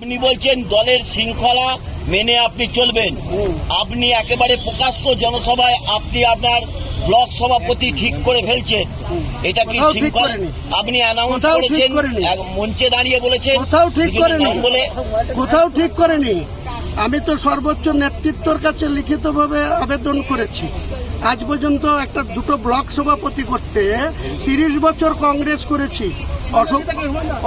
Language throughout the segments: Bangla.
আপনি বলছেন দলের শৃঙ্খলা মেনে আপনি চলবেন। আপনি একেবারে প্রকাশ্য জনসভায় আপনি আপনার ব্লক সভাপতি ঠিক করে ফেলছেন। এটা কি শৃঙ্খলা? করেনি। আপনি অ্যানাউন্স করেছেন মঞ্চে দাঁড়িয়ে বলেছেন কোথাও ঠিক করেনি। বলে। কোথাও ঠিক করেনি। আমি তো সর্বোচ্চ নেতৃত্বর কাছে লিখিতভাবে আবেদন করেছি। আজ পর্যন্ত একটা দুটো ব্লক সভাপতি করতে তিরিশ বছর কংগ্রেস করেছি। অশোক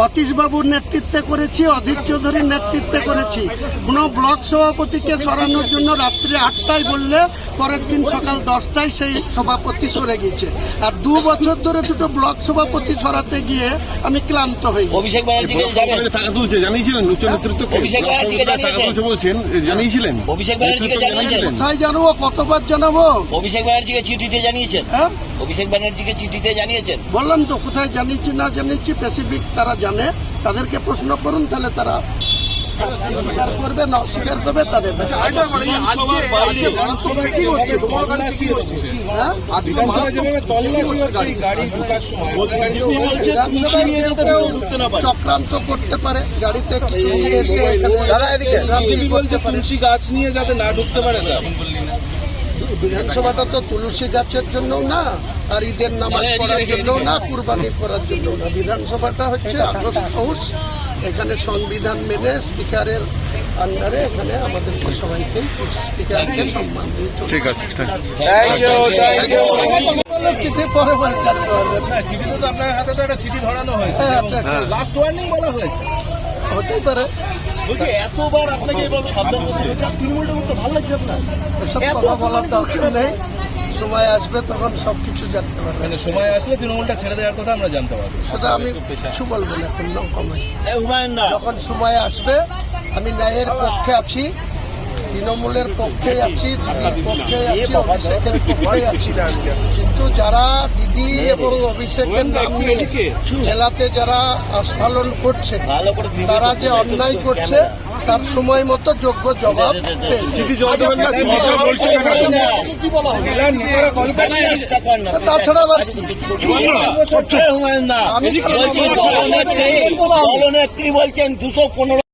অতীশ বাবুর নেতৃত্বে করেছি অধীর চৌধুরীর নেতৃত্বে করেছি। কোন ব্লক সভাপতিকে সরানোর জন্য রাত্রি আটটায় বললে পরের দিন সকাল দশটায় সেই সভাপতি সরে গিয়েছে। আর দু বছর ধরে দুটো ব্লক সভাপতি সরাতে গিয়ে আমি ক্লান্ত হই। অভিষেক ব্যানার্জিকে টাকা তুলছে জানিয়েছিলেন উচ্চ জানিয়েছেন? তুলছে বলছেন জানিয়েছিলেন? অভিষেক ব্যানার্জিকে জানিয়েছেন? কোথায় জানাব? কতবার জানাব? অভিষেক ব্যানার্জিকে চিঠিতে জানিয়েছেন? হ্যাঁ? অভিষেক ব্যানার্জিকে চিঠিতে জানিয়েছেন? বললাম তো কোথায় জানিয়েছি না জানিয়েছি? স্পেসিফিক তারা জানে তাদেরকে প্রশ্ন করুন তাহলে তারা স্বীকার করবে না অস্বীকার করবে তাদের ব্যাপার। হ্যাঁ? কেউ চক্রান্ত করতে পারে গাড়িতে কিছু নিয়ে এসে গাছ নিয়ে যাতে না ঢুকতে পারে তা বিধানসভাটা তো তুলসী গাছের জন্য না আর ঈদের নামাজ পড়ার জন্য না কুরবানি করার জন্য না। বিধানসভাটা হচ্ছে আগস্ট হাউস এখানে সংবিধান মেনে স্পিকারের আন্ডারে এখানে আমাদেরকে সবাইকে স্পিকারকে সম্মান দিয়ে ঠিক আছে হবে। চিঠি পরে চিঠিতে তো আপনার হাতে তো একটা চিঠি ধরানো হয়েছে। হ্যাঁ, লাস্ট ওয়ার্নিং বলা হয়েছে। হতেই পারে। বলছি এতবার আপনাকে এবার সাবধান করছে। তৃণমূলটা করতে ভালো লাগছে আপনার? এসব কথা বলার দরকার নেই। সময় আসবে তখন সবকিছু জানতে পারবে। মানে সময় আসলে তৃণমূলটা ছেড়ে দেওয়ার কথা আমরা জানতে পারব। সেটা আমি কিছু বলব না কোনো দা। যখন সময় আসবে আমি ন্যায়ের পক্ষে আছি। তৃণমূলের পক্ষে আছি দিদির পক্ষে আছি অভিষেকের পক্ষে আছি কিন্তু যারা দিদি এবং অভিষেকের নাম নিয়ে জেলাতে যারা আস্ফালন করছে তারা যে অন্যায় করছে তার সময় মতো যোগ্য জবাব তাছাড়া আবার আমি দলনেত্রী বলছেন দুশো পনেরো